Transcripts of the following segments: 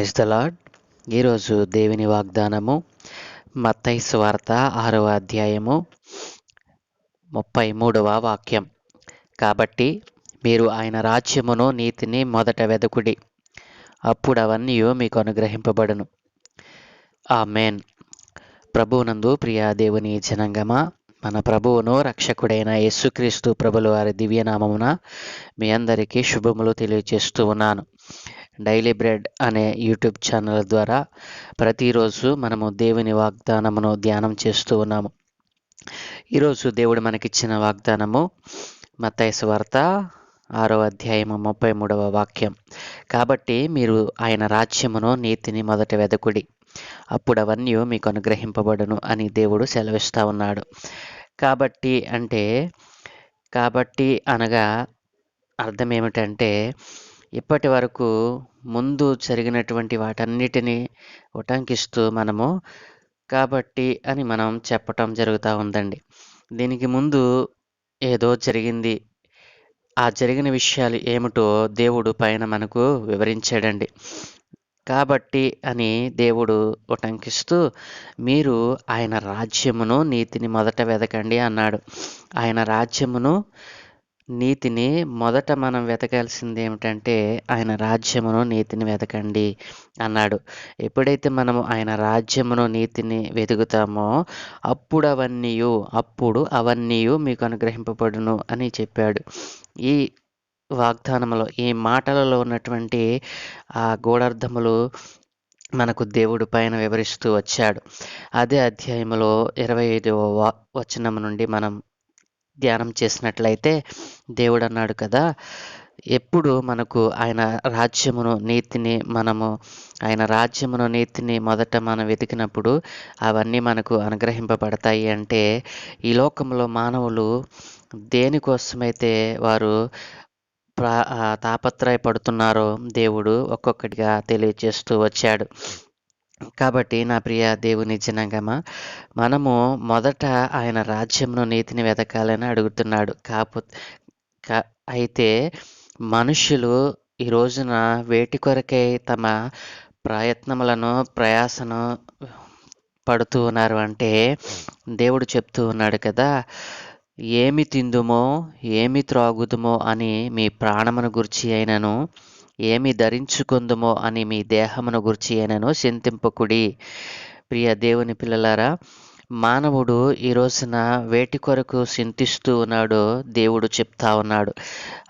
Praise the lord ఈరోజు దేవుని వాగ్దానము మత్తై వార్త ఆరవ అధ్యాయము ముప్పై మూడవ వాక్యం. కాబట్టి మీరు ఆయన రాజ్యమును నీతిని మొదట వెదకుడి. అప్పుడు అవన్నీ మీకు అనుగ్రహింపబడును. ఆ మేన్ ప్రభువునందు ప్రియా దేవుని జనంగమా మన ప్రభువును రక్షకుడైన యేసుక్రీస్తు ప్రభుల వారి దివ్యనామమున మీ అందరికీ శుభములు తెలియజేస్తూ ఉన్నాను. డైలీ బ్రెడ్ అనే యూట్యూబ్ ఛానల్ ద్వారా ప్రతిరోజు మనము దేవుని వాగ్దానమును ధ్యానం చేస్తూ ఉన్నాము. ఈరోజు దేవుడు మనకిచ్చిన వాగ్దానము మత్తైసు వార్త ఆరో అధ్యాయము ముప్పై మూడవ వాక్యం. కాబట్టి మీరు ఆయన రాజ్యమును నీతిని మొదట వెదకుడి. అప్పుడు అవన్నీ మీకు అనుగ్రహింపబడును అని దేవుడు సెలవిస్తూ ఉన్నాడు. కాబట్టి అంటే కాబట్టి అనగా అర్థం ఏమిటంటే ఇప్పటి వరకు ముందు జరిగినటువంటి వాటన్నిటినీ ఉటంకిస్తూ మనము కాబట్టి అని మనం చెప్పటం జరుగుతూ ఉందండి. దీనికి ముందు ఏదో జరిగింది. ఆ జరిగిన విషయాలు ఏమిటో దేవుడు పైన మనకు వివరించాడండి. కాబట్టి అని దేవుడు ఉటంకిస్తూ మీరు ఆయన రాజ్యమును నీతిని మొదట వెదకండి అన్నాడు. ఆయన రాజ్యమును నీతిని మొదట మనం వెతకాల్సింది ఏమిటంటే ఆయన రాజ్యమును నీతిని వెతకండి అన్నాడు. ఎప్పుడైతే మనము ఆయన రాజ్యమును నీతిని వెతుకుతామో అప్పుడు అవన్నీయు అప్పుడు అవన్నీయు మీకు అనుగ్రహింపబడును అని చెప్పాడు. ఈ వాగ్దానంలో ఈ మాటలలో ఉన్నటువంటి ఆ గూఢార్థములు మనకు దేవుడు పైన వివరిస్తూ వచ్చాడు. అదే అధ్యాయంలో ఇరవై ఐదవ వచనం నుండి మనం ధ్యానం చేసినట్లయితే దేవుడు అన్నాడు కదా. ఎప్పుడు మనకు ఆయన రాజ్యమును నీతిని మనము ఆయన రాజ్యమును నీతిని మొదట మనం వెతికినప్పుడు అవన్నీ మనకు అనుగ్రహింపబడతాయి అంటే ఈ లోకంలో మానవులు దేనికోసమైతే వారు ప్రా తాపత్రయపడుతున్నారో దేవుడు ఒక్కొక్కటిగా తెలియజేస్తూ వచ్చాడు. కాబట్టి నా ప్రియ దేవుని జనగమ మనము మొదట ఆయన రాజ్యంలో నీతిని వెతకాలని అడుగుతున్నాడు. కాకపోతే అయితే మనుషులు ఈ రోజున వేటి కొరకై తమ ప్రయత్నములను ప్రయాసను పడుతూ ఉన్నారు అంటే దేవుడు చెప్తూ ఉన్నాడు కదా ఏమి తిందుమో ఏమి త్రాగుదుమో అని మీ ప్రాణమును గురించి అయినను ఏమి ధరించుకుందుమో అని మీ దేహమును గురించి అయినను చింతింపకుడి. ప్రియ దేవుని పిల్లలారా మానవుడు ఈ రోజున వేటి కొరకు చింతిస్తూ ఉన్నాడో దేవుడు చెప్తా ఉన్నాడు.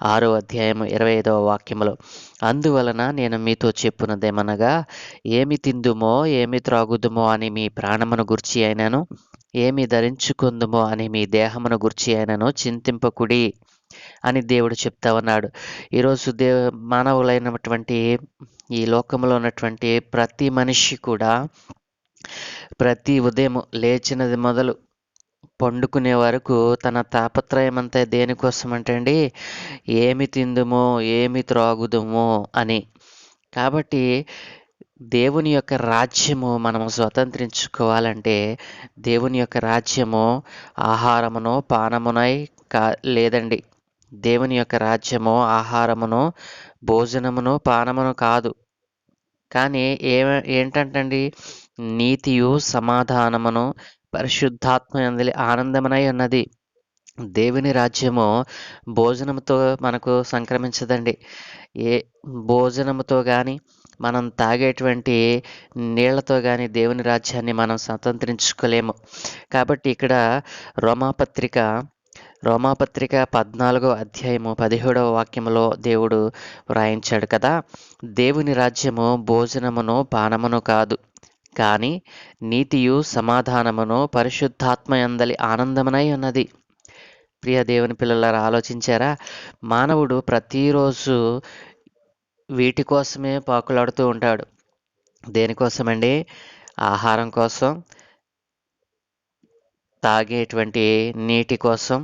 ఆరో అధ్యాయం ఇరవై ఐదవ వాక్యములో అందువలన నేను మీతో చెప్పున్నదేమనగా ఏమి తిందుమో ఏమి త్రాగుదుమో అని మీ ప్రాణమును గుర్చి అయినను ఏమి ధరించుకుందుమో అని మీ దేహమును గుర్చి అయినను చింతింపకుడి. అని దేవుడు చెప్తా ఉన్నాడు. ఈరోజు దేవ మానవులైనటువంటి ఈ లోకంలో ఉన్నటువంటి ప్రతి మనిషి కూడా ప్రతి ఉదయం లేచినది మొదలు పండుకునే వరకు తన తాపత్రయం అంతా దేనికోసం అంటే అండి ఏమి తిందుమో ఏమి త్రాగుదుమో అని. కాబట్టి దేవుని యొక్క రాజ్యము మనము స్వతంత్రించుకోవాలంటే దేవుని యొక్క రాజ్యము ఆహారమును పానమునై కా లేదండి దేవుని యొక్క రాజ్యము ఆహారమును భోజనమును పానమును కాదు. కానీ ఏ ఏంటంటండి? నీతియు సమాధానమును పరిశుద్ధాత్మ అందలి ఆనందమునై ఉన్నది. దేవుని రాజ్యము భోజనముతో మనకు సంక్రమించదండి. ఏ భోజనముతో కానీ మనం తాగేటువంటి నీళ్ళతో కానీ దేవుని రాజ్యాన్ని మనం స్వతంత్రించుకోలేము. కాబట్టి ఇక్కడ రోమాపత్రిక రోమాపత్రిక పద్నాలుగో అధ్యాయము పదిహేడవ వాక్యములో దేవుడు వ్రాయించాడు కదా దేవుని రాజ్యము భోజనమును పానమును కాదు కానీ నీతియు సమాధానమును పరిశుద్ధాత్మ అందలి ఆనందమునై ఉన్నది. ప్రియ దేవుని పిల్లలారా ఆలోచించారా? మానవుడు ప్రతిరోజు వీటి కోసమే పాకులాడుతూ ఉంటాడు. దేనికోసమండి? ఆహారం కోసం తాగేటువంటి నీటి కోసం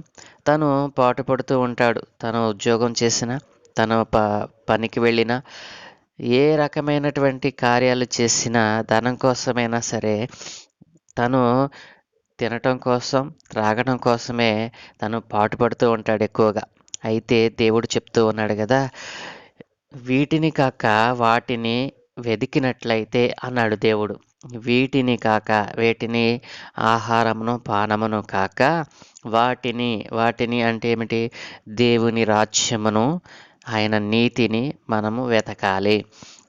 తను పాటుపడుతూ ఉంటాడు. తను ఉద్యోగం చేసిన తను ప పనికి వెళ్ళిన ఏ రకమైనటువంటి కార్యాలు చేసినా ధనం కోసమైనా సరే తను తినటం కోసం త్రాగడం కోసమే తను పాటుపడుతూ ఉంటాడు ఎక్కువగా. అయితే దేవుడు చెప్తూ ఉన్నాడు కదా వీటిని కాక వాటిని వెదికినట్లయితే అన్నాడు దేవుడు. వీటిని కాక వీటిని ఆహారమును పానమును కాక వాటిని వాటిని అంటే ఏమిటి? దేవుని రాజ్యమును ఆయన నీతిని మనము వెతకాలి.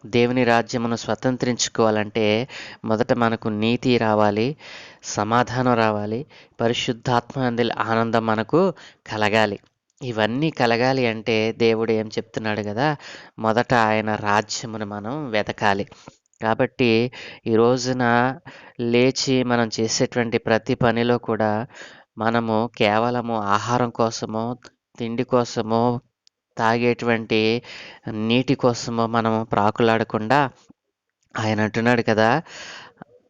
దేవుని రాజ్యమును స్వతంత్రించుకోవాలంటే మొదట మనకు నీతి రావాలి సమాధానం రావాలి పరిశుద్ధాత్మ అందిల ఆనందం మనకు కలగాలి. ఇవన్నీ కలగాలి అంటే దేవుడు ఏం చెప్తున్నాడు కదా? మొదట ఆయన రాజ్యమును మనం వెతకాలి. కాబట్టి ఈ రోజున లేచి మనం చేసేటువంటి ప్రతి పనిలో కూడా మనము కేవలము ఆహారం కోసము తిండి కోసము తాగేటువంటి నీటి కోసము మనము ప్రాకులాడకుండా ఆయన అంటున్నాడు కదా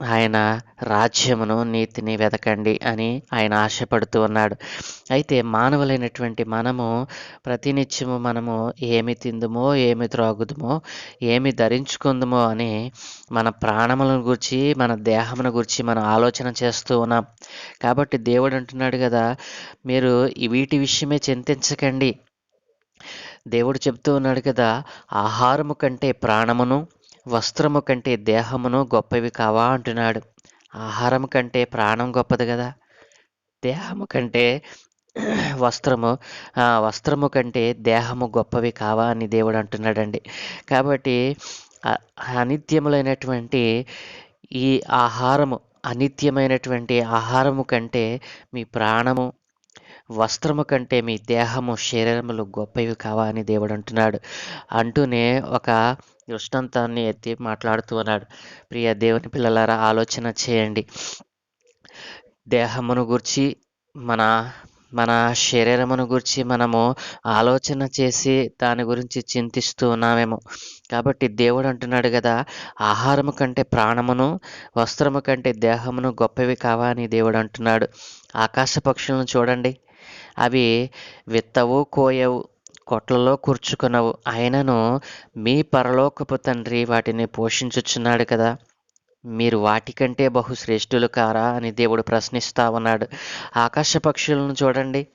ఆయన రాజ్యమును నీతిని వెతకండి అని ఆయన ఆశపడుతూ ఉన్నాడు. అయితే మానవులైనటువంటి మనము ప్రతినిత్యము మనము ఏమి తిందుమో ఏమి త్రాగుదుమో ఏమి ధరించుకుందుమో అని మన ప్రాణములను గురించి మన దేహమును గురించి మనం ఆలోచన చేస్తూ ఉన్నాం. కాబట్టి దేవుడు అంటున్నాడు కదా మీరు వీటి విషయమే చింతించకండి. దేవుడు చెప్తూ ఉన్నాడు కదా ఆహారము కంటే ప్రాణమును వస్త్రము కంటే దేహమును గొప్పవి కావా అంటున్నాడు. ఆహారం కంటే ప్రాణం గొప్పది కదా. దేహము కంటే వస్త్రము వస్త్రము కంటే దేహము గొప్పవి కావా అని దేవుడు అంటున్నాడండి. కాబట్టి అనిత్యములైనటువంటి ఈ ఆహారము అనిత్యమైనటువంటి ఆహారము కంటే మీ ప్రాణము వస్త్రము కంటే మీ దేహము శరీరములు గొప్పవి కావా అని దేవుడు అంటున్నాడు. అంటూనే ఒక దృష్టాంతాన్ని ఎత్తి మాట్లాడుతూ ఉన్నాడు. ప్రియ దేవుని పిల్లలారా ఆలోచన చేయండి. దేహమును గురించి మన మన శరీరమును గురించి మనము ఆలోచన చేసి దాని గురించి చింతిస్తూ ఉన్నామేమో. కాబట్టి దేవుడు అంటున్నాడు కదా ఆహారము కంటే ప్రాణమును వస్త్రము కంటే దేహమును గొప్పవి కావా అని దేవుడు అంటున్నాడు. ఆకాశ పక్షులను చూడండి. అవి విత్తవు కోయవు కొట్లలో కూర్చుకునవు. ఆయనను మీ పరలోకపు తండ్రి వాటిని పోషించుచున్నాడు కదా. మీరు వాటికంటే బహుశ్రేష్ఠులు కారా అని దేవుడు ప్రశ్నిస్తా ఉన్నాడు. ఆకాశ పక్షులను చూడండి.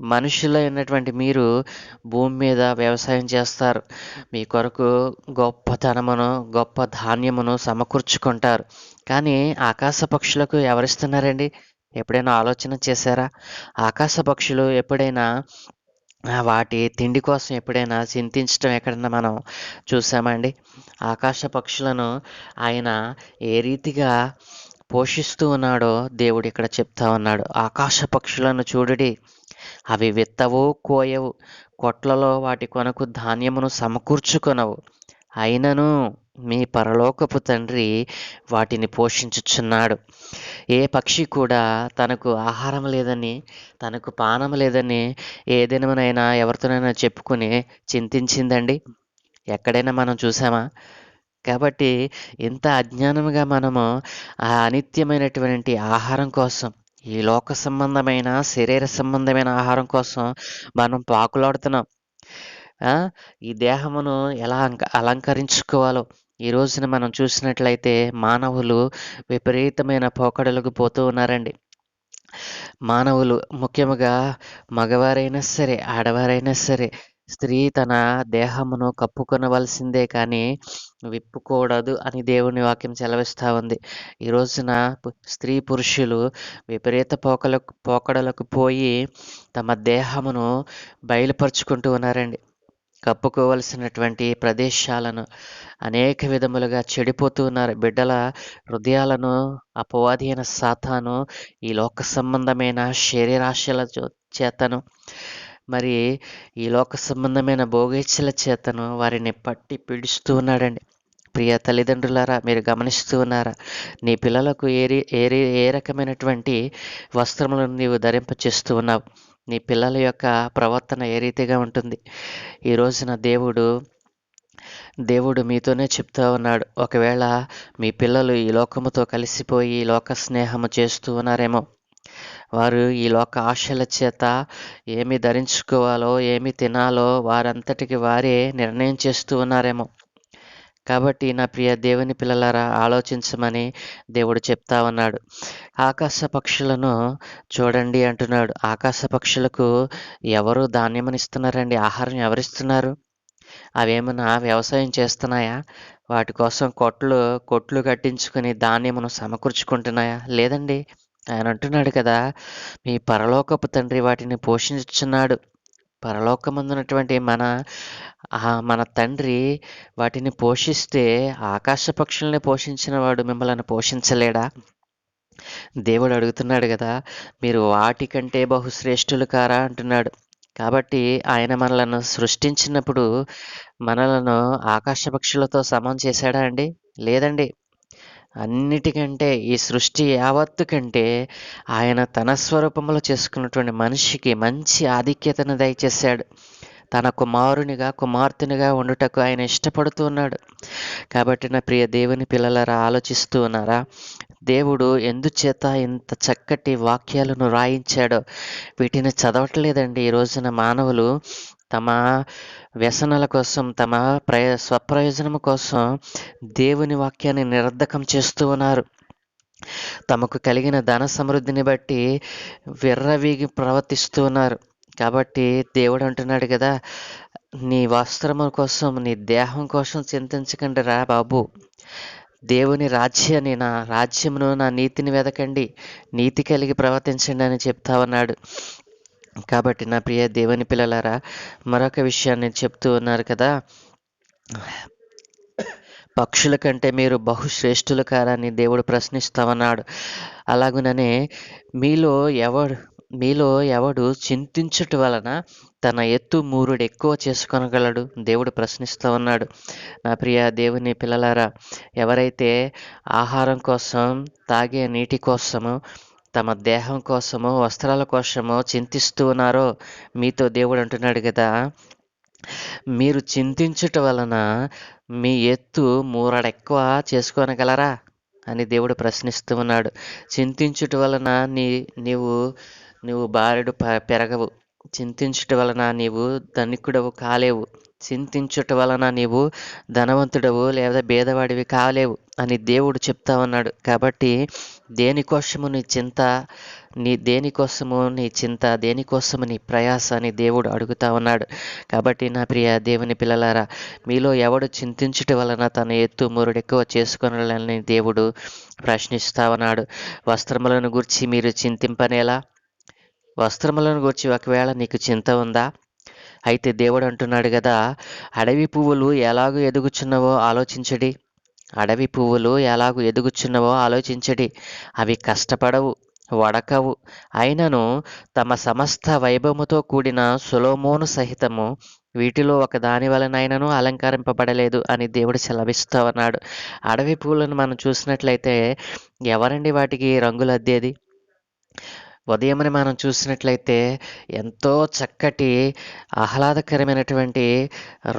మనుషులైనటువంటి మీరు భూమి మీద వ్యవసాయం చేస్తారు. మీ కొరకు గొప్ప ధనమును గొప్ప ధాన్యమును సమకూర్చుకుంటారు. కానీ ఆకాశ పక్షులకు ఎవరిస్తున్నారండి? ఎప్పుడైనా ఆలోచన చేశారా? ఆకాశ పక్షులు ఎప్పుడైనా వాటి తిండి కోసం ఎప్పుడైనా చింతించడం ఎక్కడన్నా మనం చూసామండి ఆకాశ పక్షులను ఆయన ఏ రీతిగా పోషిస్తూ ఉన్నాడో దేవుడు ఇక్కడ చెప్తా ఉన్నాడు. ఆకాశ పక్షులను చూడుడి. అవి విత్తవు కోయవు కొట్లలో వాటి కొనకు ధాన్యమును సమకూర్చుకొనవు. అయినను మీ పరలోకపు తండ్రి వాటిని పోషించుచున్నాడు. ఏ పక్షి కూడా తనకు ఆహారం లేదని తనకు పానం లేదని ఏ దినమునైనా ఎవరితోనైనా చెప్పుకుని చింతించిందండి? ఎక్కడైనా మనం చూసామా కాబట్టి ఇంత అజ్ఞానముగా మనము ఆ అనిత్యమైనటువంటి ఆహారం కోసం ఈ లోక సంబంధమైన శరీర సంబంధమైన ఆహారం కోసం మనం పాకులాడుతున్నాం. ఈ దేహమును ఎలా అలంకరించుకోవాలో? ఈ రోజున మనం చూసినట్లయితే మానవులు విపరీతమైన పోకడలకు పోతూ ఉన్నారండి. మానవులు ముఖ్యముగా మగవారైనా సరే ఆడవారైనా సరే స్త్రీ తన దేహమును కప్పుకొనవలసిందే కానీ విప్పుకూడదు అని దేవుని వాక్యం సెలవిస్తూ ఉంది. ఈ రోజున స్త్రీ పురుషులు విపరీత పోకలకు పోకడలకు పోయి తమ దేహమును బయలుపరుచుకుంటూ ఉన్నారండి. కప్పుకోవలసినటువంటి ప్రదేశాలను అనేక విధములుగా చెడిపోతున్నారు బిడ్డల హృదయాలను అపవాది అయిన సాతాను ఈ లోక సంబంధమైన శరీరాశల చేతను మరి ఈ లోక సంబంధమైన భోగేచ్ఛల చేతను వారిని పట్టి పీడిస్తూ ఉన్నాడండి. ప్రియ తల్లిదండ్రులారా మీరు గమనిస్తూ ఉన్నారా నీ పిల్లలకు ఏ ఏ ఏ రకమైనటువంటి వస్త్రములను నీవు ధరింప చేస్తూ ఉన్నావు. నీ పిల్లల యొక్క ప్రవర్తన ఏ రీతిగా ఉంటుంది? ఈ రోజున దేవుడు దేవుడు మీతోనే చెప్తా ఉన్నాడు. ఒకవేళ మీ పిల్లలు ఈ లోకముతో కలిసిపోయి ఈ లోక స్నేహము చేస్తూ ఉన్నారేమో వారు ఈ లోక ఆశల చేత ఏమి ధరించుకోవాలో ఏమి తినాలో వారంతటికి వారే నిర్ణయం చేస్తూ ఉన్నారేమో. కాబట్టి నా ప్రియ దేవుని పిల్లలారా ఆలోచించమని దేవుడు చెప్తా ఉన్నాడు. ఆకాశ పక్షులను చూడండి అంటున్నాడు. ఆకాశ పక్షులకు ఎవరు ధాన్యమనిస్తున్నారండి? ఆహారం ఎవరిస్తున్నారు? అవేమన్నా వ్యవసాయం చేస్తున్నాయా? వాటి కోసం కొట్లు కొట్లు కట్టించుకుని ధాన్యమును సమకూర్చుకుంటున్నాయా? లేదండి. ఆయన అంటున్నాడు కదా మీ పరలోకపు తండ్రి వాటిని పోషించుచున్నాడు. పరలోకమందున్నటువంటి మన మన తండ్రి వాటిని పోషిస్తే ఆకాశ పక్షుల్ని పోషించిన వాడు మిమ్మల్ని పోషించలేడా? దేవుడు అడుగుతున్నాడు కదా మీరు వాటికంటే బహుశ్రేష్ఠులు కారా అంటున్నాడు. కాబట్టి ఆయన మనలను సృష్టించినప్పుడు మనలను ఆకాశ పక్షులతో సమం చేశాడా అండి? లేదండి. అన్నిటికంటే ఈ సృష్టి యావత్తు కంటే ఆయన తన స్వరూపంలో చేసుకున్నటువంటి మనిషికి మంచి ఆధిక్యతను దయచేశాడు. తన కుమారునిగా కుమార్తెనిగా ఉండుటకు ఆయన ఇష్టపడుతూ ఉన్నాడు. కాబట్టి నా ప్రియ దేవుని పిల్లలరా ఆలోచిస్తూ ఉన్నారా? దేవుడు ఎందుచేత ఇంత చక్కటి వాక్యాలను రాయించాడో వీటిని చదవట్లేదండి. ఈ రోజున మానవులు తమ వ్యసనాల కోసం తమ ప్రయ స్వప్రయోజనం కోసం దేవుని వాక్యాన్ని నిరర్ధకం చేస్తూ ఉన్నారు. తమకు కలిగిన ధన సమృద్ధిని బట్టి విర్రవీగి ప్రవర్తిస్తూ ఉన్నారు. కాబట్టి దేవుడు అంటున్నాడు కదా నీ వస్త్రముల కోసం నీ దేహం కోసం చింతించకండి రా బాబు. దేవుని రాజ్యాన్ని నా రాజ్యమును నా నీతిని వెదకండి. నీతి కలిగి ప్రవర్తించండి అని చెప్తా ఉన్నాడు. కాబట్టి నా ప్రియ దేవుని పిల్లలారా మరొక విషయాన్ని చెప్తూ ఉన్నారు కదా. పక్షుల కంటే మీరు బహుశ్రేష్ఠులు కారని దేవుడు ప్రశ్నిస్తామన్నాడు. అలాగుననే మీలో ఎవడు మీలో ఎవడు చింతించుట వలన తన ఎత్తు మూరుడు ఎక్కువ చేసుకొనగలడు? దేవుడు ప్రశ్నిస్తూ ఉన్నాడు. నా ప్రియ దేవుని పిల్లలారా ఎవరైతే ఆహారం కోసం తాగే నీటి కోసము తమ దేహం కోసమో వస్త్రాల కోసము చింతిస్తూ ఉన్నారో మీతో దేవుడు అంటున్నాడు కదా. మీరు చింతించుట వలన మీ ఎత్తు మూరడెక్కువ చేసుకోనగలరా? అని దేవుడు ప్రశ్నిస్తూ ఉన్నాడు. చింతించుట వలన నీ నీవు నువ్వు బారెడు ప- పెరగవు. చింతించుట వలన నీవు ధనికుడవు కాలేవు. చింతించుట వలన నీవు ధనవంతుడవు లేదా భేదవాడివి కాలేవు అని దేవుడు చెప్తా ఉన్నాడు. కాబట్టి దేనికోసము నీ చింత నీ దేనికోసము నీ చింత దేనికోసము నీ ప్రయాస అని దేవుడు అడుగుతా ఉన్నాడు. కాబట్టి నా ప్రియ దేవుని పిల్లలారా మీలో ఎవడు చింతించుట వలన తన ఎత్తు మురుడు ఎక్కువ చేసుకొనాలని దేవుడు ప్రశ్నిస్తా ఉన్నాడు. వస్త్రములను గురించి మీరు చింతింపనేలా? వస్త్రములను గురించి ఒకవేళ నీకు చింత ఉందా? అయితే దేవుడు అంటున్నాడు కదా అడవి పువ్వులు ఎలాగో ఎదుగుచున్నవో ఆలోచించడి. అడవి పువ్వులు ఎలాగో ఎదుగుచున్నవో ఆలోచించడి. అవి కష్టపడవు వడకవు. అయినను తమ సమస్త వైభవముతో కూడిన సులోమోను సహితము వీటిలో ఒక దాని వలనైనను అలంకరింపబడలేదు అని దేవుడు సెలవిస్తూ ఉన్నాడు. అడవి పువ్వులను మనం చూసినట్లయితే ఎవరండి వాటికి రంగులు అద్దేది? ఉదయమని మనం చూసినట్లయితే ఎంతో చక్కటి ఆహ్లాదకరమైనటువంటి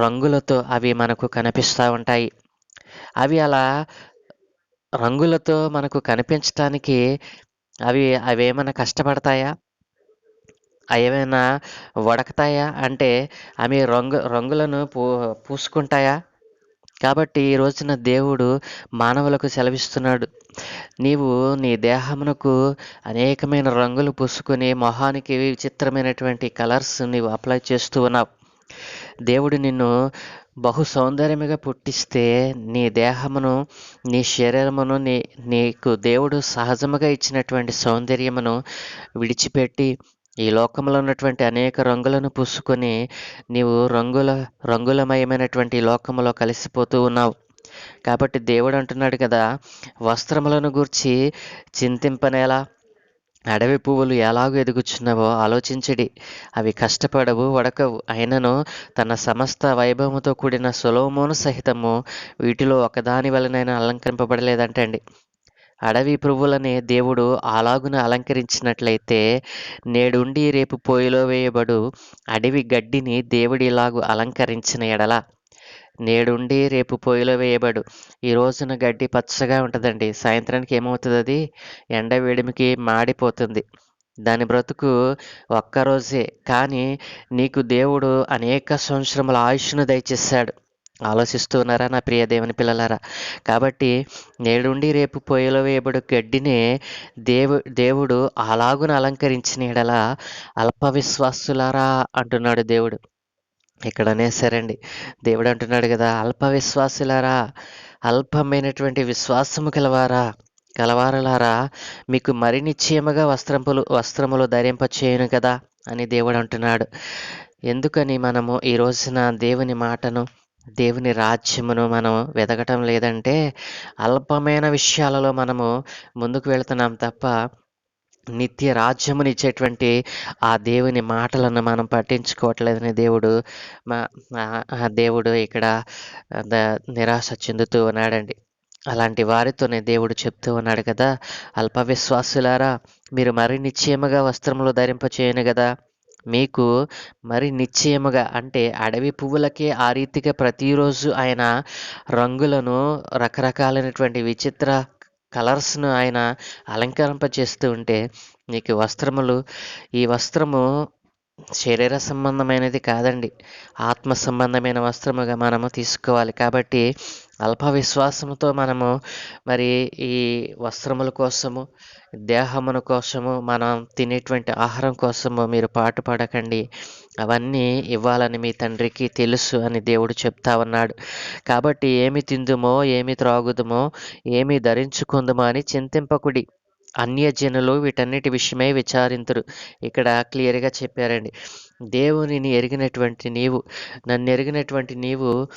రంగులతో అవి మనకు కనిపిస్తూ ఉంటాయి. అవి అలా రంగులతో మనకు కనిపించటానికి అవి అవేమైనా కష్టపడతాయా? అవేమైనా ఏమైనా వడకతాయా? అంటే అవి రంగు రంగులను పూ పూసుకుంటాయా? కాబట్టి ఈ రోజున దేవుడు మానవులకు సెలవిస్తున్నాడు. నీవు నీ దేహమునకు అనేకమైన రంగులు పూసుకొని మొహానికి విచిత్రమైనటువంటి కలర్స్ నీవు అప్లై చేస్తూ ఉన్నావు. దేవుడు నిన్ను బహు సౌందర్యముగా పుట్టిస్తే నీ దేహమును నీ శరీరమును నీ నీకు దేవుడు సహజముగా ఇచ్చినటువంటి సౌందర్యమును విడిచిపెట్టి ఈ లోకంలో ఉన్నటువంటి అనేక రంగులను పూసుకొని నీవు రంగుల రంగులమయమైనటువంటి లోకంలో లోకములో కలిసిపోతూ ఉన్నావు. కాబట్టి దేవుడు అంటున్నాడు కదా వస్త్రములను గూర్చి చింతింపనేలా అడవి పువ్వులు ఎలాగో ఎదుగుచున్నావో ఆలోచించడి. అవి కష్టపడవు వడకవు. అయినను తన సమస్త వైభవముతో కూడిన సులోమోను సహితము వీటిలో ఒకదాని వలనైనా అలంకరింపబడలేదంటండి. అడవి పువ్వులనే దేవుడు అలాగున అలంకరించినట్లయితే నేడుండి రేపు పోయిలో వేయబడు అడవి గడ్డిని దేవుడిలాగు అలంకరించిన ఎడల. నేడుండి రేపు పొయ్యిలో వేయబడు. ఈ రోజున గడ్డి పచ్చగా ఉంటుందండి. సాయంత్రానికి ఏమవుతుంది అది ఎండ వేడిమికి మాడిపోతుంది. దాని బ్రతుకు ఒక్కరోజే కానీ నీకు దేవుడు అనేక సంవత్సరముల ఆయుష్ను దయచేశాడు. ఆలోచిస్తున్నారా నా ప్రియ దేవుని పిల్లలారా? కాబట్టి నేడుండి రేపు పొయ్యిలో వేయబడు గడ్డినే దేవు దేవుడు అలాగున అలంకరించిన ఎడల అల్ప విశ్వాసులారా అంటున్నాడు దేవుడు. ఇక్కడనే అనేసారండి దేవుడు అంటున్నాడు కదా అల్ప విశ్వాసులారా అల్పమైనటువంటి విశ్వాసము కలవారా కలవారలారా మీకు మరి నిశ్చయముగా వస్త్రములు వస్త్రములు ధరింపచేయను కదా అని దేవుడు అంటున్నాడు. ఎందుకని మనము ఈ రోజున దేవుని మాటను దేవుని రాజ్యమును మనం వెతకటం లేదంటే అల్పమైన విషయాలలో మనము ముందుకు వెళుతున్నాం తప్ప నిత్య రాజ్యమునిచ్చేటువంటి ఆ దేవుని మాటలను మనం పట్టించుకోవట్లేదని దేవుడు మా ఆ- దేవుడు ఇక్కడ నిరాశ చెందుతూ ఉన్నాడండి. అలాంటి వారితోనే దేవుడు చెప్తూ ఉన్నాడు కదా. అల్ప విశ్వాసులారా మీరు మరి నిశ్చయముగా వస్త్రములు ధరింపచేయను కదా. మీకు మరి నిశ్చయముగా అంటే అడవి పువ్వులకే ఆ రీతిగా ప్రతిరోజు ఆయన రంగులను రకరకాలైనటువంటి విచిత్ర కలర్స్ను ఆయన అలంకరింపచేస్తూ ఉంటే నీకు వస్త్రములు ఈ వస్త్రము శరీర సంబంధమైనది కాదండి. ఆత్మ సంబంధమైన వస్త్రముగా మనము తీసుకోవాలి. కాబట్టి అల్ప విశ్వాసంతో మనము మరి ఈ వస్త్రముల కోసము దేహమును కోసము మనం తినేటువంటి ఆహారం కోసము మీరు పాటు పడకండి. అవన్నీ ఇవ్వాలని మీ తండ్రికి తెలుసు అని దేవుడు చెప్తా ఉన్నాడు. కాబట్టి ఏమి తిందుమో ఏమి త్రాగుదుమో ఏమి ధరించుకుందుమో అని చింతింపకుడి అన్యజనులు వీటన్నిటి విషయమై విచారింతురు. ఇక్కడ క్లియర్గా చెప్పారండి. దేవునిని ఎరిగినటువంటి నీవు నన్ను ఎరిగినటువంటి నీవు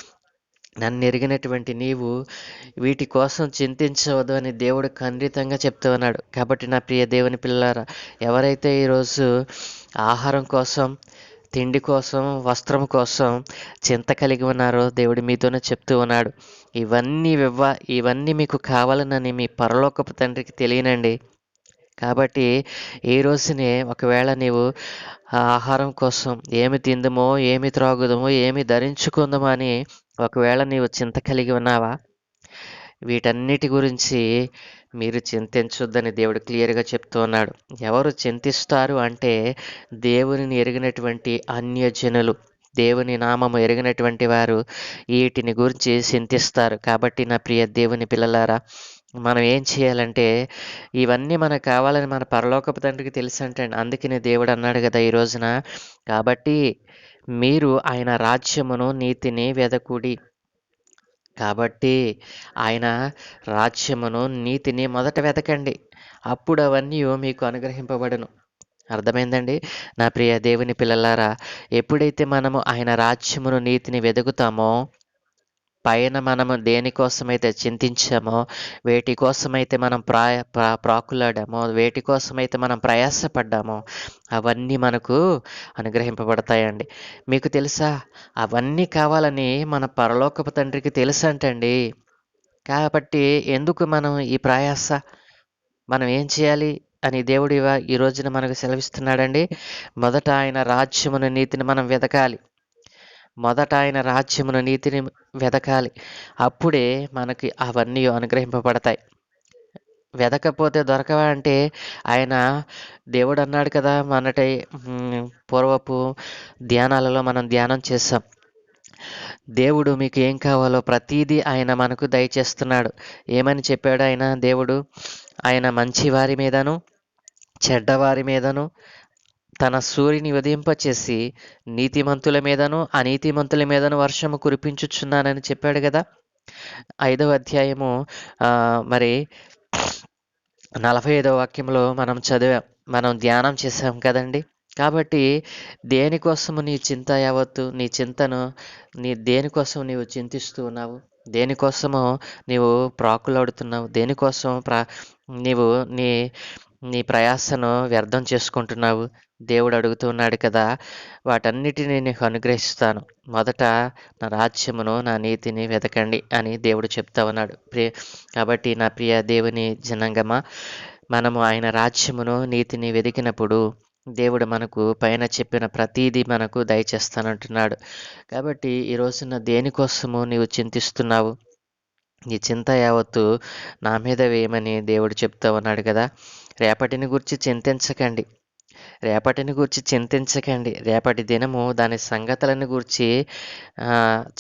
నన్ను ఎరిగినటువంటి నీవు వీటి కోసం చింతించవద్దు అని దేవుడు ఖండితంగా చెప్తూ ఉన్నాడు. కాబట్టి నా ప్రియ దేవుని పిల్లారా ఎవరైతే ఈరోజు ఆహారం కోసం తిండి కోసం వస్త్రం కోసం చింత కలిగి ఉన్నారో దేవుడు మీతోనే చెప్తూ ఉన్నాడు. ఇవన్నీ ఇవ్వ ఇవన్నీ మీకు కావాలనని మీ పరలోకపు తండ్రికి తెలియనండి. కాబట్టి ఈ రోజునే ఒకవేళ నీవు ఆహారం కోసం ఏమి తిందుమో ఏమి త్రాగుదమో ఏమి ధరించుకుందామో అని ఒకవేళ నీవు చింత కలిగి ఉన్నావా? వీటన్నిటి గురించి మీరు చింతించొద్దని దేవుడు క్లియర్గా చెప్తూ ఉన్నాడు. ఎవరు చింతిస్తారు అంటే దేవునిని ఎరిగినటువంటి అన్యజనులు. దేవుని నామము ఎరిగినటువంటి వారు వీటిని గురించి చింతిస్తారు. కాబట్టి నా ప్రియ దేవుని పిల్లలారా మనం ఏం చేయాలంటే ఇవన్నీ మనకు కావాలని మన పరలోకపు తండ్రికి తెలుసు అంటే అందుకనే దేవుడు అన్నాడు కదా ఈ రోజున. కాబట్టి మీరు ఆయన రాజ్యమును నీతిని వెదకుడి. కాబట్టి ఆయన రాజ్యమును నీతిని మొదట వెతకండి అప్పుడు అవన్నీ మీకు అనుగ్రహింపబడను. అర్థమైందండి? నా ప్రియ దేవుని పిల్లలారా ఎప్పుడైతే మనము ఆయన రాజ్యమును నీతిని వెతుకుతామో పైన మనము దేనికోసమైతే చింతించామో వేటి కోసమైతే మనం ప్రాయ ప్రా- ప్రాకులాడామో వేటి కోసమైతే మనం ప్రయాసపడ్డామో అవన్నీ మనకు అనుగ్రహింపబడతాయండి. మీకు తెలుసా? అవన్నీ కావాలని మన పరలోకపు తండ్రికి తెలుసంటండి. కాబట్టి ఎందుకు మనం ఈ ప్రయాస? మనం ఏం చేయాలి? అని దేవుడు ఈ రోజున మనకు సెలవిస్తున్నాడండి. మొదట ఆయన రాజ్యమును నీతిని మనం వెతకాలి. మొదట ఆయన రాజ్యమును నీతిని వెతకాలి అప్పుడే మనకి అవన్నీ అనుగ్రహింపబడతాయి. వెదకపోతే దొరకవా అంటే ఆయన దేవుడు అన్నాడు కదా మనటి పూర్వపు ధ్యానాలలో మనం ధ్యానం చేస్తాం. దేవుడు మీకు ఏం కావాలో ప్రతీదీ ఆయన మనకు దయచేస్తున్నాడు. ఏమని చెప్పాడు ఆయన? దేవుడు ఆయన మంచి వారి మీదను చెడ్డవారి మీదను తన సూర్యుని ఉదయింపచేసి నీతిమంతుల మీదను అనీతిమంతుల మీదను వర్షము కురిపించుచున్నానని చెప్పాడు కదా. ఐదవ అధ్యాయము మరి నలభై ఐదవ వాక్యంలో మనం చదివాం మనం ధ్యానం చేసాం కదండి. కాబట్టి దేనికోసము నీ చింత యావత్తు నీ చింతను నీ దేనికోసం నీవు చింతిస్తూ ఉన్నావు? దేనికోసము నీవు ప్రాకులాడుతున్నావు? దేనికోసం ప్రా నీవు నీ నీ ప్రయాసను వ్యర్థం చేసుకుంటున్నావు? దేవుడు అడుగుతున్నాడు కదా వాటన్నిటిని నీకు అనుగ్రహిస్తాను. మొదట నా రాజ్యమును నా నీతిని వెతకండి అని దేవుడు చెప్తా ఉన్నాడు. ప్రియ కాబట్టి నా ప్రియ దేవుని జనాంగమా మనము ఆయన రాజ్యమును నీతిని వెతికినప్పుడు దేవుడు మనకు పైన చెప్పిన ప్రతీదీ మనకు దయచేస్తానంటున్నాడు. కాబట్టి ఈ రోజున దేనికోసము నీవు చింతిస్తున్నావు? నీ చింత యావత్తు నా మీద వేయమని దేవుడు చెప్తా ఉన్నాడు కదా. రేపటిని గురించి చింతించకండి. రేపటిని గురించి చింతించకండి. రేపటి దినము దాని సంగతులను గురించి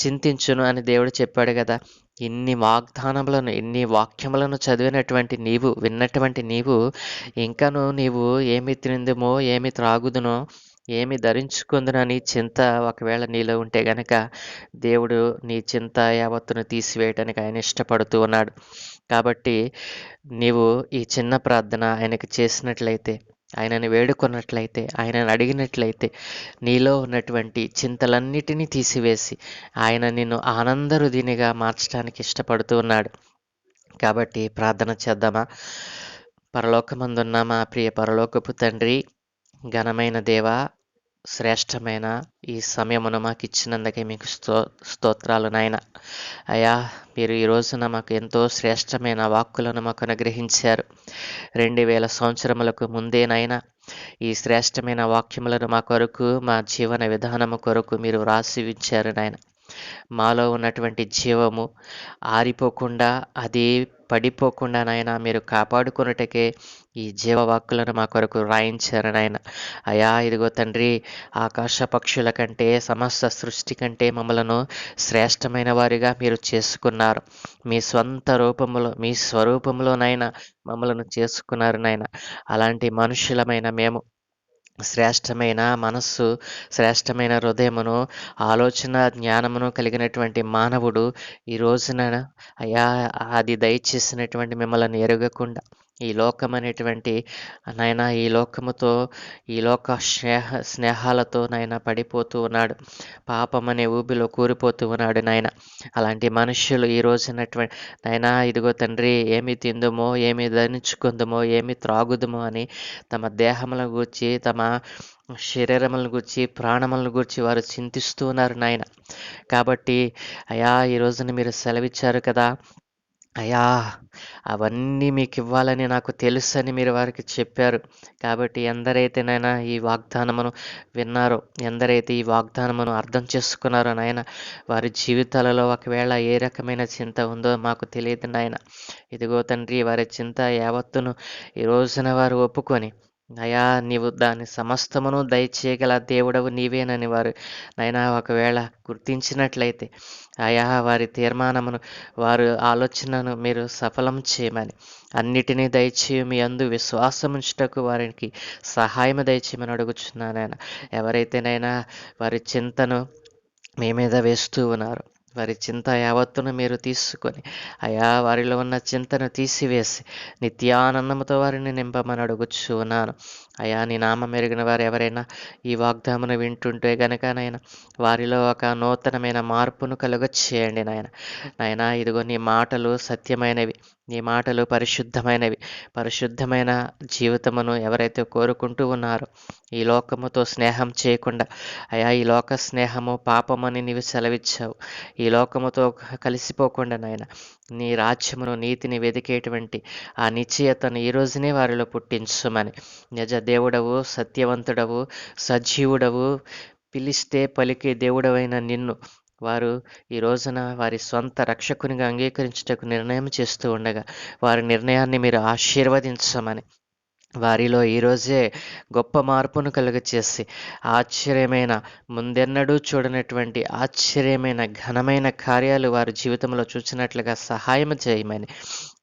చింతించును అని దేవుడు చెప్పాడు కదా ఇన్ని వాగ్దానములను ఇన్ని వాక్యములను చదివినటువంటి నీవు విన్నటువంటి నీవు ఇంకాను నీవు ఏమి తిందుమో ఏమి త్రాగుదునో ఏమి ధరించుకుందునని చింత ఒకవేళ నీలో ఉంటే గనక దేవుడు నీ చింత యావత్తును తీసివేయటానికి ఆయన ఇష్టపడుతూ ఉన్నాడు. కాబట్టి నీవు ఈ చిన్న ప్రార్థన ఆయనకు చేసినట్లయితే ఆయనని వేడుకున్నట్లయితే ఆయనను అడిగినట్లయితే నీలో ఉన్నటువంటి చింతలన్నిటినీ తీసివేసి ఆయన నిన్ను ఆనందరుదినిగా మార్చడానికి ఇష్టపడుతూ ఉన్నాడు. కాబట్టి ప్రార్థన చేద్దామా? పరలోకమందున్న మా ప్రియ పరలోకపు తండ్రి ఘనమైన దేవా శ్రేష్టమైన ఈ సమయమును మాకు ఇచ్చినందుకే మీకు స్తో స్తోత్రాలు నాయన. అయ్యా మీరు ఈ రోజున మాకు ఎంతో శ్రేష్టమైన వాక్కులను మాకు అనుగ్రహించారు. రెండు వేల సంవత్సరములకు ముందేనైనా ఈ శ్రేష్టమైన వాక్యములను మా కొరకు మా జీవన విధానము కొరకు మీరు రాసి ఉంచారు నాయన. మాలో ఉన్నటువంటి జీవము ఆరిపోకుండా అది పడిపోకుండా నాయన మీరు కాపాడుకున్నటకే ఈ జీవవాక్కులను మా కొరకు రాయించారు నాయన. అయా ఇదిగో తండ్రి ఆకాశ పక్షుల కంటే సమస్త సృష్టి కంటే మమ్మలను శ్రేష్టమైన వారిగా మీరు చేసుకున్నారు. మీ స్వంత రూపంలో మీ స్వరూపంలోనైనా మమ్మలను చేసుకున్నారు నాయన. అలాంటి మనుషులమైన మేము శ్రేష్టమైన మనస్సు శ్రేష్టమైన హృదయమును ఆలోచన జ్ఞానమును కలిగినటువంటి మానవుడు ఈ రోజున అయా అది దయచేసినటువంటి మిమ్మల్ని ఎరగకుండా ఈ లోకం అనేటువంటి నాయన ఈ లోకముతో ఈ లోక స్నేహ స్నేహాలతో నాయన పడిపోతూ ఉన్నాడు. పాపం అనే ఊబిలో కూరిపోతూ ఉన్నాడు నాయన. అలాంటి మనుష్యులు ఈ రోజునటువంటి నాయన ఇదిగో తండ్రి ఏమి తిందుమో ఏమి ధరించుకుందుమో ఏమి త్రాగుదుమో అని తమ దేహముల గూర్చి తమ శరీరములను గురించి ప్రాణములను గురించి వారు చింతిస్తూ ఉన్నారు నాయన. కాబట్టి అయా ఈ రోజున మీరు సెలవిచ్చారు కదా అయ్యా అవన్నీ మీకు ఇవ్వాలని నాకు తెలుసని మీరు వారికి చెప్పారు. కాబట్టి ఎందరైతే నైనా ఈ వాగ్దానమును విన్నారో ఎందరైతే ఈ వాగ్దానమును అర్థం చేసుకున్నారో నాయన వారి జీవితాలలో ఒకవేళ ఏ రకమైన చింత ఉందో మాకు తెలియదు నాయన. ఇదిగో తండ్రి వారి చింత యావత్తును ఈ రోజున వారు ఒప్పుకొని అయా నీవు దాని సమస్తమును దయచేయగల దేవుడవు నీవేనని వారు నైనా ఒకవేళ గుర్తించినట్లయితే అయా వారి తీర్మానమును వారు ఆలోచనను మీరు సఫలం చేయమని. అన్నిటినీ దయచేయు మీ అందు విశ్వాసముంచుటకు వారికి సహాయం దయచేయమని అడుగుచున్నానైనా ఎవరైతేనైనా వారి చింతను మీ మీద వేస్తూ ఉన్నారు. వారి చింత యావత్తును మీరు తీసుకొని అయా వారిలో ఉన్న చింతను తీసివేసి నిత్యానందముతో వారిని నింపమని అడుగుచున్నాను. అయా నీ నామం మెరిగిన వారు ఎవరైనా ఈ వాగ్దామును వింటుంటే గనక నాయన వారిలో ఒక నూతనమైన మార్పును కలుగ చేయండి నాయన. నాయన ఇదిగో నీ మాటలు సత్యమైనవి నీ మాటలు పరిశుద్ధమైనవి పరిశుద్ధమైన జీవితమును ఎవరైతే కోరుకుంటూ ఉన్నారో ఈ లోకముతో స్నేహం చేయకుండా అయా ఈ లోక స్నేహము పాపమని నీవు సెలవిచ్చావు. ఈ లోకముతో కలిసిపోకుండా నాయన నీ రాజ్యమును నీతిని వెతికేటువంటి ఆ నిశ్చయతను ఈ రోజునే వారిలో పుట్టించుమని నిజ దేవుడవు సత్యవంతుడవు సజీవుడవు పిలిస్తే పలికే దేవుడవైన నిన్ను. వారు ఈ రోజున వారి సొంత రక్షకునిగా అంగీకరించుటకు నిర్ణయం చేస్తూ ఉండగా వారి నిర్ణయాన్ని మీరు ఆశీర్వదించమని. వారిలో ఈరోజే గొప్ప మార్పును కలుగచేసి ఆశ్చర్యమైన ముందెన్నడూ చూడనటువంటి ఆశ్చర్యమైన ఘనమైన కార్యాలు వారి జీవితంలో చూసినట్లుగా సహాయం చేయమని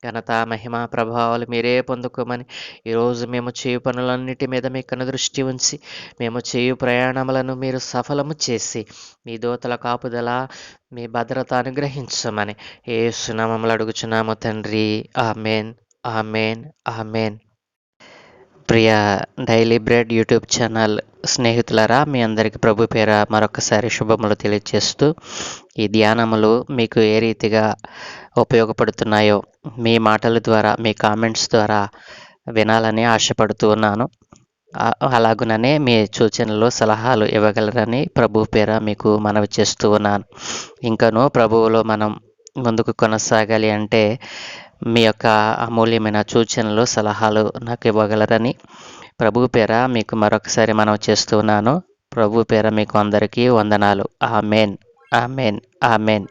ఘనత మహిమ ప్రభావాలు మీరే పొందుకోమని ఈరోజు మేము చేయు పనులన్నిటి మీద మీ కనుదృష్టి ఉంచి మేము చేయు ప్రయాణములను మీరు సఫలము చేసి మీ దోతల కాపుదల మీ భద్రత అనుగ్రహించమని ఏ సునామములు అడుగుచున్నాము తండ్రి. ఆమెన్. ఆమెన్. ఆమెన్. ప్రియ డైలీ బ్రెడ్ యూట్యూబ్ ఛానల్ స్నేహితులరా మీ అందరికీ ప్రభు పేర మరొకసారి శుభములు తెలియజేస్తూ ఈ ధ్యానములు మీకు ఏ రీతిగా ఉపయోగపడుతున్నాయో మీ మాటల ద్వారా మీ కామెంట్స్ ద్వారా వినాలని ఆశపడుతూ ఉన్నాను. అలాగుననే మీ సూచనలు సలహాలు ఇవ్వగలరని ప్రభు పేర మీకు మనవి చేస్తూ ఉన్నాను. ఇంకను ప్రభువులో మనం ముందుకు కొనసాగాలి అంటే మీ యొక్క అమూల్యమైన సూచనలు సలహాలు నాకు ఇవ్వగలరని ప్రభు పేర మీకు మరొకసారి మనం చేస్తున్నాను ప్రభు పేర మీకు అందరికీ వందనాలు. ఆమెన్. ఆమెన్. ఆమెన్.